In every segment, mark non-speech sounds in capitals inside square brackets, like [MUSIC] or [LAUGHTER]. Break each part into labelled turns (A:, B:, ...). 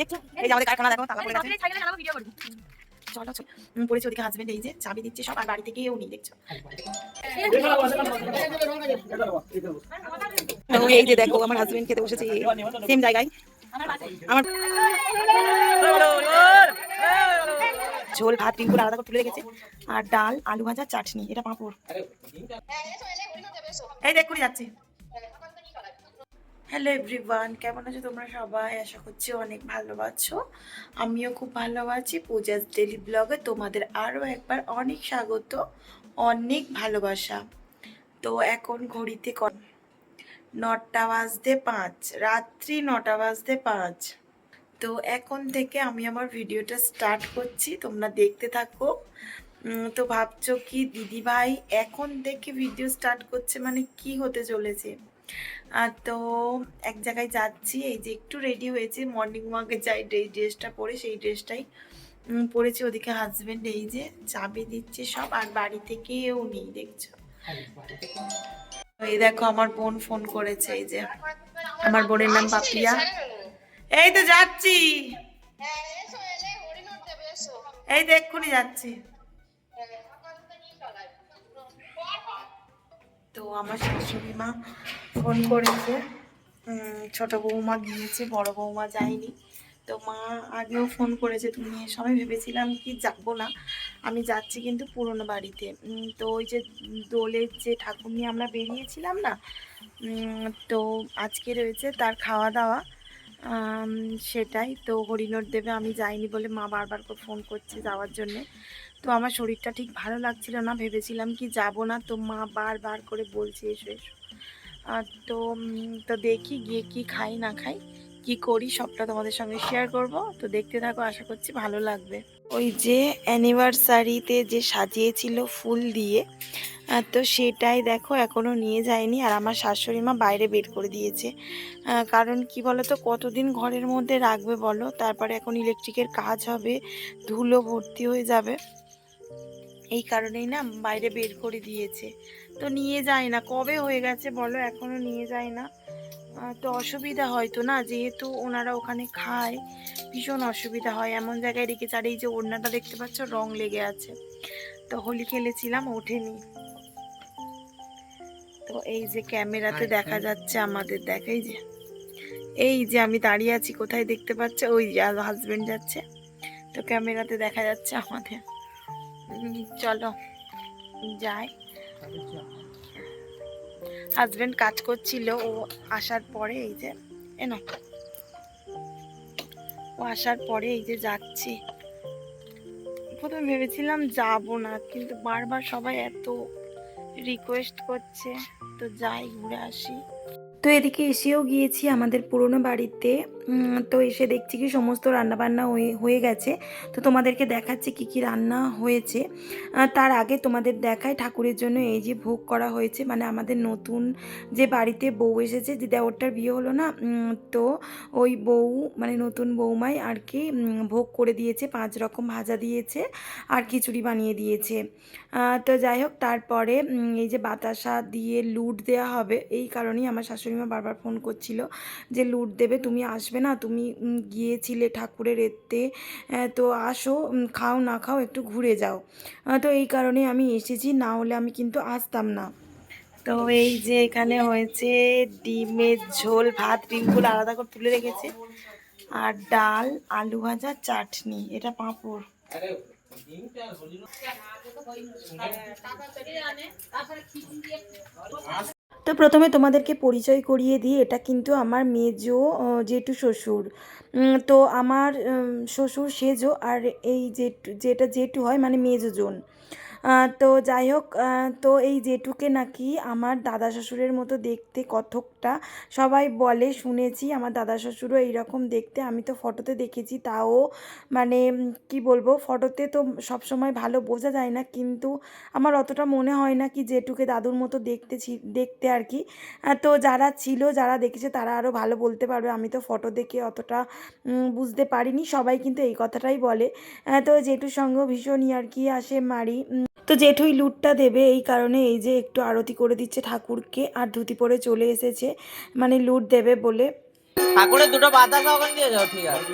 A: এই পড়েছে ওদিকে হাজবেন্ড এই যে চাবি দিচ্ছে সব, আর বাড়ি থেকে কেউ দেখছ। এই যে দেখো, আমার হাজবেন্ড খেতে বসেছে। সেম জায়গায়। আমার ঝোল, ভাত পিঙ্কুর আলাদা করে তুলে রেখেছে। আর ডাল, আলু ভাজা, চাটনি, এটা পাঁপড়। এই দেখ করে যাচ্ছি। হ্যালো এভরিওয়ান কেমন আছো তোমরা সবাই? আশা করছি অনেক ভালো আছো। আমিও খুব ভালো আছি। পূজার ডেলি ব্লগে তোমাদের আরও একবার অনেক স্বাগত, অনেক ভালোবাসা। তো এখন ঘড়িতে নটা বাজতে পাঁচ, রাত্রি নটা বাজতে পাঁচ। তো এখন থেকে আমি আমার ভিডিওটা স্টার্ট করছি, তোমরা দেখতে থাকো। তো ভাবছ কি দিদি ভাই এখন থেকে ভিডিও স্টার্ট করছে মানে কি হতে চলেছে? তো এক জায়গায় যাচ্ছি এই যে একটু রেডি হয়েছে। মর্নিং ওয়াকে যাই এই ড্রেসটা পরে সেই ড্রেসটাই পরেছি ওদিকে হাজবেন্ড এই যে চাবি দিচ্ছে সব আর বাড়ি থেকেও নেই দেখছ। এই দেখো আমার বোন ফোন করেছে এই যে আমার বোনের নাম পাপিয়া। এই তো যাচ্ছি। এই তো এক্ষুনি যাচ্ছি। তো আমার শাশুড়ি মা ফোন করেছে ছোটো বৌমা গিয়েছে, বড় বৌমা যায়নি। তো মা আগেও ফোন করেছে, তুমি এসো। সময় ভেবেছিলাম কি যাব না, আমি যাচ্ছি কিন্তু পুরনো বাড়িতে। তো ওই যে দোলের যে ঠাকুর নিয়ে আমরা বেরিয়েছিলাম না তো আজকে রয়েছে তার খাওয়া দাওয়া। সেটাই। তো হরিণর দেবে আমি যাইনি বলে মা বারবার করে ফোন করছে যাওয়ার জন্যে। তো আমার শরীরটা ঠিক ভালো লাগছিল না। ভেবেছিলাম কি যাব না। তো মা বারবার করে বলছে, এসো এসো। আর তো তো দেখি গিয়ে কি খাই না খাই, কি করি, সবটা তোমাদের সঙ্গে শেয়ার করব। তো দেখতে থাকো, আশা করছি ভালো লাগবে। ওই যে অ্যানিভার্সারিতে যে সাজিয়েছিল ফুল দিয়ে তো সেটাই দেখো এখনও নিয়ে যায়নি আর আমার শাশুড়ি মা বাইরে বের করে দিয়েছে। কারণ কি বলো তো কতদিন ঘরের মধ্যে রাখবে বলো? তারপরে এখন ইলেকট্রিকের কাজ হবে, ধুলো ভর্তি হয়ে যাবে। এই কারণেই না বাইরে বের করে দিয়েছে। তো নিয়ে যায় না। কবে হয়ে গেছে বলো? এখনও নিয়ে যায় না। তো অসুবিধা হয় তো না যেহেতু ওনারা ওখানে খায় ভীষণ অসুবিধা হয়। এমন জায়গায় রেখেছে আর এই যে ওড়নাটা দেখতে পাচ্ছ রং লেগে আছে। তো হোলি খেলেছিলাম ওঠেনি। তো এই যে ক্যামেরাতে দেখা যাচ্ছে আমাদের দেখাই যে। এই যে আমি দাঁড়িয়ে আছি কোথায় দেখতে পাচ্ছ? ওই যে হাজবেন্ড যাচ্ছে। তো ক্যামেরাতে দেখা যাচ্ছে আমাদের। চলো যাই। হাজবেন্ড কাজ করছিল, ও আসার পরে এই যে এনো ও আসার পরে এই যে যাচ্ছি। প্রথমে ভেবেছিলাম যাব না, কিন্তু বারবার সবাই এত রিকোয়েস্ট করছে, তো যাই, ঘুরে আসি। তো এদিকে এসেও গিয়েছি আমাদের পুরনো বাড়িতে। তো এসে দেখছি কি সমস্ত রান্নাবান্না হয়ে হয়ে গেছে। তো তোমাদেরকে দেখাচ্ছি কি কি রান্না হয়েছে। তার আগে তোমাদের দেখায় ঠাকুরের জন্য এই যে ভোগ করা হয়েছে। মানে আমাদের নতুন যে বাড়িতে বউ এসেছে যে দেওরটার বিয়ে হলো না তো ওই বউ মানে নতুন বৌমাই আর কি ভোগ করে দিয়েছে, পাঁচ রকম ভাজা দিয়েছে আর খিচুড়ি বানিয়ে দিয়েছে। তো যাই হোক, তারপরে এই যে বাতাসা দিয়ে লুট দেওয়া হবে, এই কারণেই আমার শাশুড়ি মা বারবার ফোন করছিল যে লুট দেবে, তুমি আসবে না? তুমি গিয়েছিলে ঠাকুরের এতে তো আসো খাও না খাও একটু ঘুরে যাও। তো এই কারণে আমি এসেছি, না হলে আমি কিন্তু আসতাম না। তো এই যে এখানে হয়েছে ডিমের ঝোল, ভাত ডিমগুলো আলাদা করে তুলে রেখেছে। আর ডাল, আলু ভাজা, চাটনি, এটা পাঁপড়। তো প্রথমে তোমাদেরকে পরিচয় করিয়ে দিই এটা কিন্তু আমার মেজো জেঠু শ্বশুর। তো আমার শ্বশুর সেজো আর এই জেঠু যেটা জেঠু হয় মানে মেজোজন। আহ, তো যাই হোক তো এই জেঠুকে নাকি আমার দাদা শ্বশুরের মতো দেখতে কতকটা সবাই বলে, শুনেছি আমার দাদা শ্বশুরও এইরকম দেখতে। আমি তো ফটোতে দেখেছি, তাও মানে কি বলব, ফটোতে তো সবসময় ভালো বোঝা যায় না, কিন্তু আমার অতটা মনে হয় না কি জেঠুকে দাদুর মতো দেখতে দেখতে আর কি। তো যারা ছিল, যারা দেখেছে তারা আরও ভালো বলতে পারবে। আমি তো ফটো দেখে অতটা বুঝতে পারিনি, সবাই কিন্তু এই কথাটাই বলে। তো জেঠুর সঙ্গে ভীষণই আর কি আসে মারি তো জেঠুই লুটটা দেবে এই কারণে এই যে একটু আরতি করে দিচ্ছে ঠাকুরকে আর ধুতি পরে চলে এসেছে মানে লুট দেবে বলে।
B: ঠাকুরের দুটো বাতাসা ওখানে দিয়ে যাও ঠিক আছে।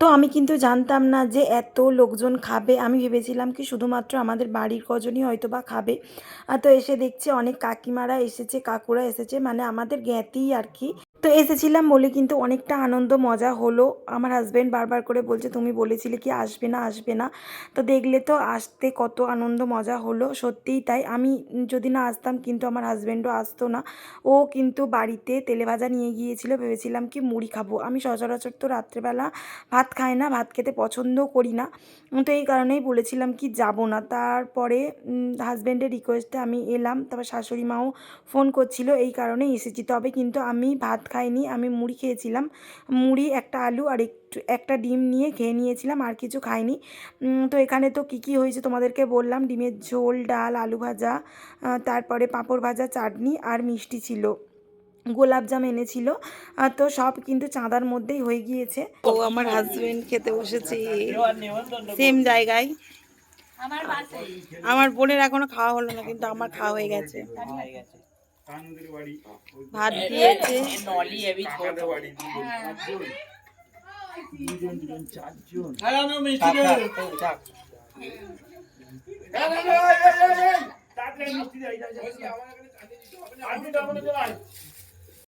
A: তো আমি কিন্তু জানতাম না যে এত লোকজন খাবে। আমি ভেবেছিলাম কি শুধুমাত্র আমাদের বাড়ির কজনই হয়তো বা খাবে। আর তো এসে দেখছে অনেক কাকিমারা এসেছে, কাকুরা এসেছে মানে আমাদের জ্ঞাতি আর কি। তো এসেছিলাম বলে কিন্তু অনেকটা আনন্দ, মজা হলো। আমার হাজব্যান্ড বারবার করে বলছে, তুমি বলেছিলে কি আসবে না আসবে না? তো দেখলে তো আসতে কত আনন্দ, মজা হলো। সত্যিই তাই। আমি যদি না আসতাম কিন্তু আমার হাজব্যান্ডও আসতো না। ও কিন্তু বাড়িতে তেলে ভাজা নিয়ে গিয়েছিল। ভেবেছিলাম কি মুড়ি খাব। আমি সচরাচর তো রাত্রেবেলা ভাত খাই না, ভাত খেতে পছন্দও করি না। তো এই কারণেই বলেছিলাম কি যাব না। তারপরে হাজব্যান্ডের রিকোয়েস্টে আমি এলাম। তারপর শাশুড়ি মাও ফোন করছিল। এই কারণেই এসেছি। তবে কিন্তু আমি ভাত খাইনি আমি মুড়ি খেয়েছিলাম। মুড়ি একটা আলু আর একটু একটা ডিম নিয়ে খেয়ে নিয়েছিলাম আর কিছু খাইনি। তো এখানে তো কী কী হয়েছে তোমাদেরকে বললাম। ডিমের ঝোল ডাল আলু ভাজা তারপরে পাঁপড় ভাজা চাটনি আর মিষ্টি ছিল। গোলাপজাম এনেছিল আর তো সব কিন্তু চাঁদার মধ্যেই হয়ে গিয়েছে। ও আমার হাজবেন্ড খেতে বসেছে। সেম জায়গায়। আমার বোনের এখনও খাওয়া হলো না কিন্তু আমার খাওয়া হয়ে গেছে। ভাত দিয়েছে।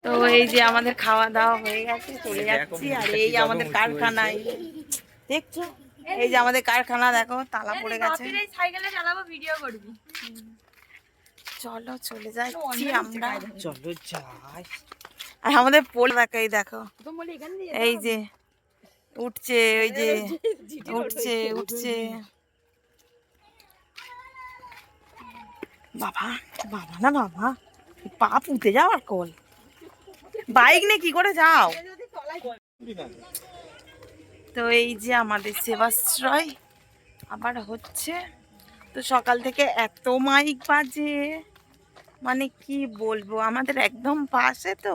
A: তো এই যে আমাদের খাওয়া দাওয়া হয়ে গেছে চলে যাচ্ছি। আর এই আমাদের কারখানায়। দেখছ? এই যে আমাদের কারখানা দেখো তালা পড়ে গেছে।
C: সাইকেলে চালাবো ভিডিও করবি।
A: চলো চলে যাচ্ছি আমরা।
B: চলো যাই।
A: আর আমাদের পোল দেখো এই দেখো।
C: তো বলি এখানে দিয়ে
A: এই যে উঠছে ওই যে [LAUGHS] উঠছে উঠছে। বাবা বাবা না বাবা পা পুঁতে যাওয়ার কল। বাইক নিয়ে কি করে যাও? তো এই যে আমাদের সেবাশ্রয় আবার হচ্ছে তো সকাল থেকে এত মাইক বাজে। মানে কি বলব? আমাদের একদম পাশে তো।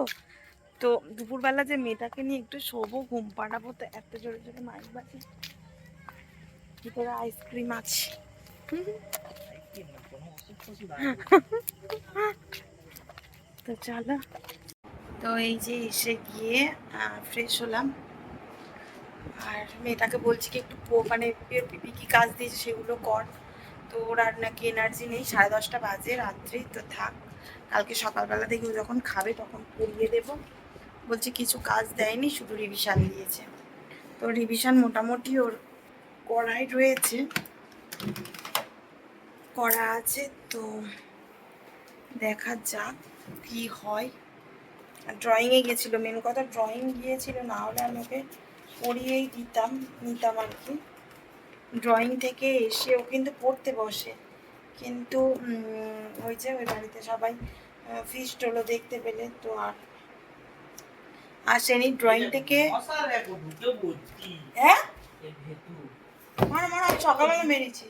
A: তো দুপুরবেলা যে মেয়েটাকে নিয়ে একটু শোবো, ঘুম পাড়াবো, তো এত জোরে জোরে মাইক বাজে ভিতরে আইসক্রিম আছে। [LAUGHS] তো চলো। তো এই যে এসে গিয়ে ফ্রেশ হলাম। আর মেয়েটাকে বলছি কি একটু মানে পিপি কি কাজ দিয়েছে সেগুলো কর। তো ওর আর নাকি এনার্জি নেই। সাড়ে দশটা বাজে, রাত্রি, তো থাক। কালকে সকালবেলা থেকে যখন খাবে তখন পরিয়ে দেবো। বলছে কিছু কাজ দেয়নি, শুধু রিভিশন দিয়েছে। তো রিভিশন মোটামুটি ওর করাই রয়েছে। করা আছে, তো দেখা যাক কি হয়। ড্রয়িংয়ে গেছিল মেন কথা ড্রয়িং গিয়েছিল, না হলে আমি ওকে পড়িয়েই দিতাম, নিতাম আর কি। ড্রয়িং থেকে এসে ও কিন্তু পড়তে বসে। কিন্তু ওই যে ওই বাড়িতে সবাই ফিস্ট হলো দেখতে পেলে। তো আর আসেনি ড্রয়িং থেকে। হ্যাঁ? মার মার, আমি সকালবেলা মেরেছি।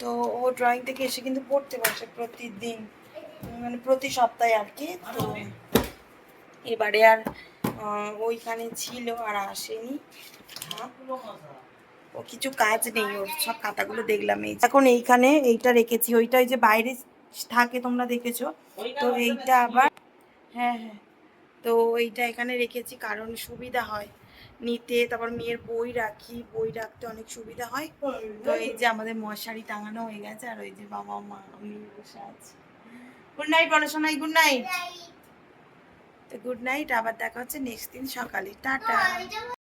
A: তো ও ড্রয়িং থেকে এসে কিন্তু পড়তে বসে প্রতিদিন মানে প্রতি সপ্তাহে আর কি। তো এবারে আর ওইখানে ছিল আর আসেনি। ও কিছু কাজ নেই ওর সব খাতাগুলো দেখলাম এই। এখন এইখানে এইটা রেখেছি ওইটা ওই যে বাইরে থাকে তোমরা দেখেছ। তো এইটা আবার হ্যাঁ হ্যাঁ। তো এইটা এখানে রেখেছি কারণ সুবিধা হয়। নিতে তারপর মেয়ের বই রাখি বই রাখতে অনেক সুবিধা হয়। তো এই যে আমাদের মশারি টাঙানো হয়ে গেছে আর ওই যে বাবা মা আমি বসে আছি। গুড নাইট বলো শোনাই গুড নাইট তো গুড নাইট আবার দেখা হচ্ছে নেক্সট দিন সকালে। টাটা।